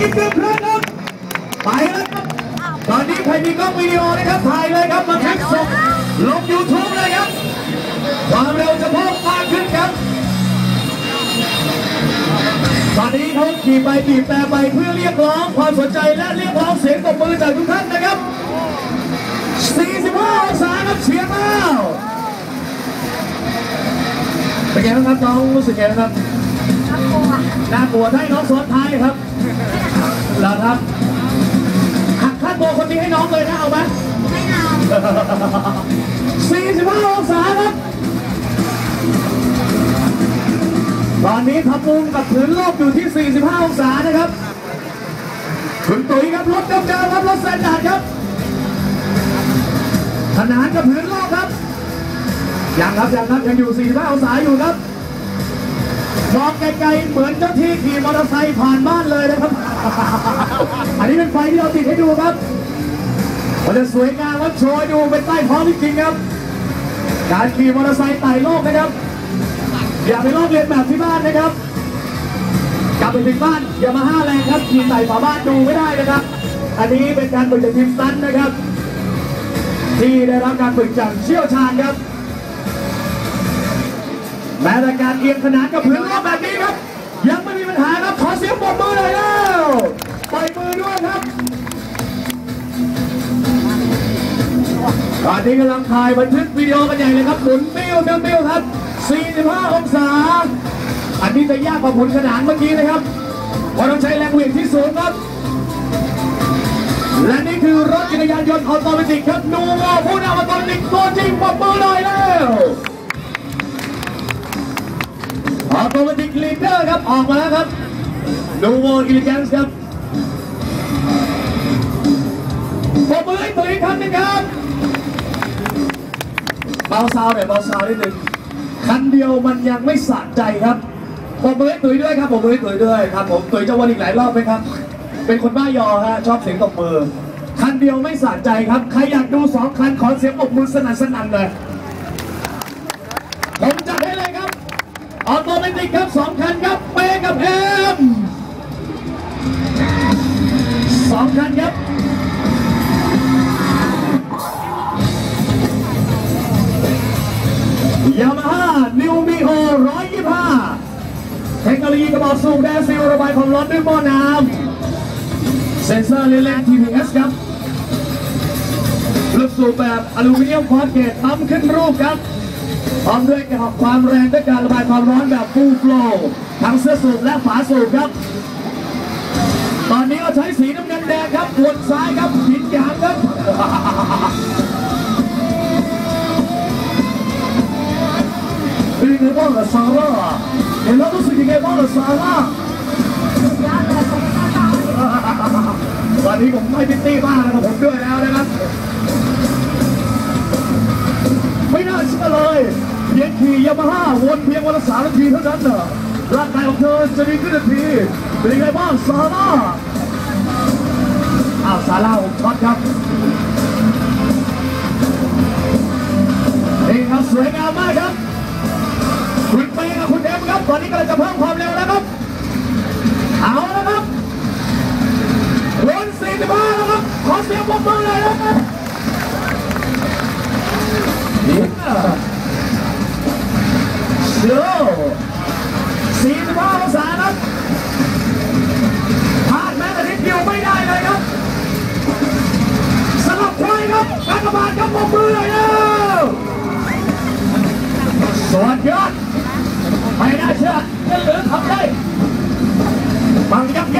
อีกหนึ่งครั้งครับไปแล้วครับตอนนี้ใครมีกล้องวิดีโอนะครับถ่ายเลยครับมาแท็กส่งลงยูทูบเลยครับความเร็วจะเพิ่มมากขึ้นครับตอนนี้เขาขี่ไปบีบแต่ไปเพื่อเรียกร้องความสนใจและเรียกร้องเสียงตบมือจากทุกท่านนะครับ 45 องศาครับเฉียงแล้วเป็นไงบ้างครับน้องรู้สึกไงบ้างครับ น่ากลัวให้น้องซ้อนท้ายครับเหรอครับหักค่าตัวคนนี้ให้น้องเลยนะเอาไหมไม่เอา45องศาครับ ตอนนี้ทับมุงกับผืนโลกอยู่ที่ 45 องศานะครับ คุณตุ๋ยครับรถเดิมๆครับรถแซนดาร์ดครับขนานกับผืนโลกครับยังครับยังครับยังอยู่ 45 องศาอยู่ครับ มองไกลๆเหมือนเจ้าที่ขี่มอเตอร์ไซค์ผ่านบ้านเลยนะครับ อันนี้เป็นไฟที่เราติดให้ดูครับมันจะสวยงามครับโชว์ดูเป็นใต้ท้องจริงๆครับ การขี่มอเตอร์ไซค์ไต่โลกนะครับ อย่าไปลอกเลียนแบบที่บ้านนะครับ กลับไปถึงบ้านอย่ามาห้าแรงครับขี่ไต่ฝาบ้านดูไม่ได้นะครับ อันนี้เป็นการฝึกจากทีมสตันนะครับ ที่ได้รับการฝึกจากเชี่ยวชาญครับ แม้แต่การเอียงขนานกับพื้นโลกแบบนี้ครับ ยังไม่มีปัญหาครับ ขอเสียงปรบมือหน่อยแล้วปล่อยมือด้วยครับตอนนี้กำลังถ่ายบันทึกวิดีโอกันใหญ่เลยครับหมุนติ้วติ้วติ้วครับ 45 องศา อันนี้จะยากกว่าหมุนขนานเมื่อกี้นะครับเพราะต้องใช้แรงเหวี่ยงที่สูงครับ และนี่คือรถจักรยานยนต์ออโตเมติกครับนูโวผู้นำออโตเมติกตัวจริงปรบมือหน่อยแล้ว ตเมติกลีดเดอร์ครับ ออกมาแล้วครับนูโวอิลิแกนส์ครับปรบมือให้ตัวอีกครั้งนึงครับเบาซาวหน่อยเบาซาวนิดนึงคันเดียวมันยังไม่สะใจครับผมมือให้ตุ๋ยด้วยครับผมมือให้ตุ๋ยด้วยครับผมตุ๋ยจะวนอีกหลายรอบไหมครับ เป็นคนบ้ายอฮะชอบเสียงตบมือคันเดียวไม่สะใจครับ ใครอยากดูสองคันขอเสียงปรบมือสนั่นสนั่นเลยผมจัดให้เลยครับออโตเมติก ครับสองคันครับเปกับเอ็มสองคันครับยามาฮ่านิวมีโอ125เทคโนโลยีกระบอกสูบแดนซิลระบายความร้อนด้วยหม้อน้ำเซนเซอร์เลนส์ TPS ครับลูกสูบแบบอลูมิเนียมคอร์เกตปั๊มขึ้นรูปครับ พร้อมด้วยกับความแรงด้วยการระบายความร้อนแบบฟูลโฟลทั้งเสื้อสูบและฝาสูบครับ ตอนนี้เราใช้สีน้ำเงินแดงครับวนซ้ายครับหินยางครับเป็นยังไงบ้างล่ะซาร่าเห็นแล้วรู้สึกยังไงบ้างล่ะซาร่าตอนนี้ผมไม่พิตตี้บ้านะครับผมด้วยแล้วนะครับ เพียงขี่ยามาฮ่าวนเพียงวันละสามนาทีเท่านั้นเหรอร่างกายของเธอจะดีขึ้นทันที เป็นยังไงบ้างซาร่าอ้าวซาร่าผมช็อตครับนี่ครับสวยงามมากครับคุณเป้กับคุณเอ็มครับตอนนี้กำลังจะเพิ่มความ 45องศาครับพลาดแม้แต่นิดเดียวไม่ได้เลยครับสลับไว้ครับการกระบาดครับปรบมือเลยแล้วสวัสดีครับไม่น่าเชื่อจะเหลือทำได้บางยับยั